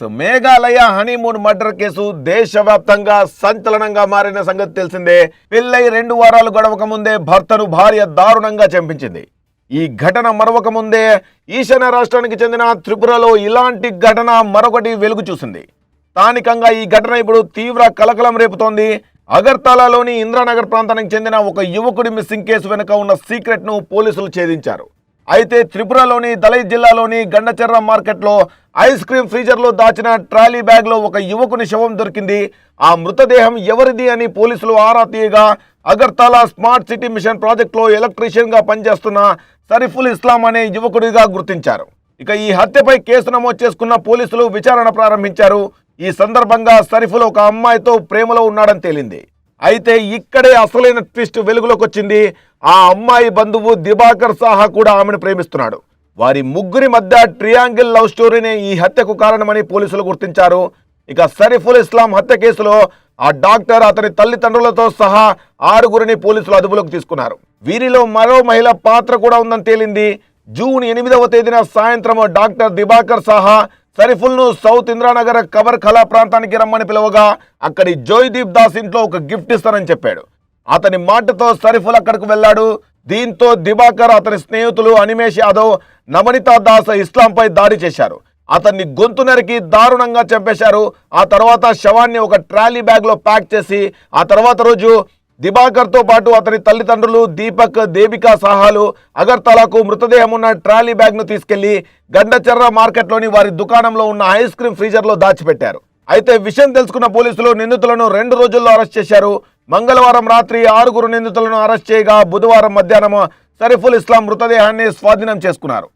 Case Meghalaya honeymoon murder case దేశవ్యాప్తంగా సంచలనంగా మారిన సంగతి తెలిసిందే. పెళ్ళై రెండు వారాలు గడవక ముందే భర్తను భార్య దారుణంగా చంపించింది. ఈ ఘటన మరొక ముందే ఈశాన్య రాష్ట్రానికి చెందిన త్రిపురలో ఇలాంటి ఘటన మరొకటి వెలుగు చూసింది. స్థానికంగా ఈ ఘటన ఇప్పుడు తీవ్ర కలకలం రేపుతోంది. అగర్తలాలోని ఇంద్రానగర్ ప్రాంతానికి చెందిన ఒక యువకుడి మిస్సింగ్ కేసు వెనుక ఉన్న సీక్రెట్ను పోలీసులు ఛేదించారు. అయితే త్రిపురలోని దళై జిల్లాలోని గండచెర్ర మార్కెట్లో ఐస్ క్రీమ్ ఫ్రీజర్లో దాచిన ట్రాలీ బ్యాగ్లో ఒక యువకుని శవం దొరికింది. ఆ మృతదేహం ఎవరిది అని పోలీసులు ఆరా తీయగా అగర్తల స్మార్ట్ సిటీ మిషన్ ప్రాజెక్టులో ఎలక్ట్రీషియన్గా పనిచేస్తున్న సరిఫుల్ ఇస్లాం అనే యువకుడిగా గుర్తించారు. ఇక ఈ హత్యపై కేసు నమోదు చేసుకున్న పోలీసులు విచారణ ప్రారంభించారు. ఈ సందర్భంగా సరిఫుల్ ఒక అమ్మాయితో ప్రేమలో ఉన్నాడని తేలింది. అయితే ఇక్కడే అసలైన ట్విస్ట్ వెలుగులోకి వచ్చింది. ఆ అమ్మాయి బంధువు దిబాకర్ సాహా కూడా ఆమెను ప్రేమిస్తున్నాడు. వారి ముగ్గురి మధ్య ట్రియాంగిల్ లవ్ స్టోరీనే ఈ హత్యకు కారణమని పోలీసులు గుర్తించారు. ఇక సరిఫుల్ ఇస్లాం హత్య కేసులో ఆ డాక్టర్ అతని తల్లిదండ్రులతో సహా ఆరుగురిని పోలీసులు అదుపులోకి తీసుకున్నారు. వీరిలో మరో మహిళ పాత్ర కూడా ఉందని తేలింది. జూన్ ఎనిమిదవ తేదీన సాయంత్రం డాక్టర్ దిబాకర్ సాహా సరిఫుల్ను సౌత్ ఇంద్రానగర్ కవర్ కళా ప్రాంతానికి రమ్మని పిలవగా అక్కడి జోయ్దీప్ దాస్ ఇంట్లో ఒక గిఫ్ట్ ఇస్తానని చెప్పాడు. అతని మాటతో సరిఫుల్ అక్కడికి వెళ్ళాడు. దీంతో దివాకర్ అతని స్నేహితులు అనిమేష్ యాదవ్ నమనితా దాస్ ఇస్లాంపై దాడి చేశారు. అతన్ని గొంతు నరికి దారుణంగా చంపేశారు. ఆ తర్వాత శవాన్ని ఒక ట్రాలీ బ్యాగ్లో ప్యాక్ చేసి ఆ తర్వాత రోజు దిబాకర్తో పాటు అతని తల్లిదండ్రులు దీపక్ దేవికా సహాలు అగర్తలాకు మృతదేహం ఉన్న ట్రాలీ బ్యాగ్ను తీసుకెళ్ళి గండచెర్ర మార్కెట్లోని వారి దుకాణంలో ఉన్న ఐస్ క్రీమ్ ఫ్రీజర్లో దాచిపెట్టారు. అయితే విషయం తెలుసుకున్న పోలీసులు నిందితులను రెండు రోజుల్లో అరెస్ట్ చేశారు. మంగళవారం రాత్రి ఆరుగురు నిందితులను అరెస్ట్ చేయగా బుధవారం మధ్యాహ్నం సరిఫుల్ ఇస్లాం మృతదేహాన్ని స్వాధీనం చేసుకున్నారు.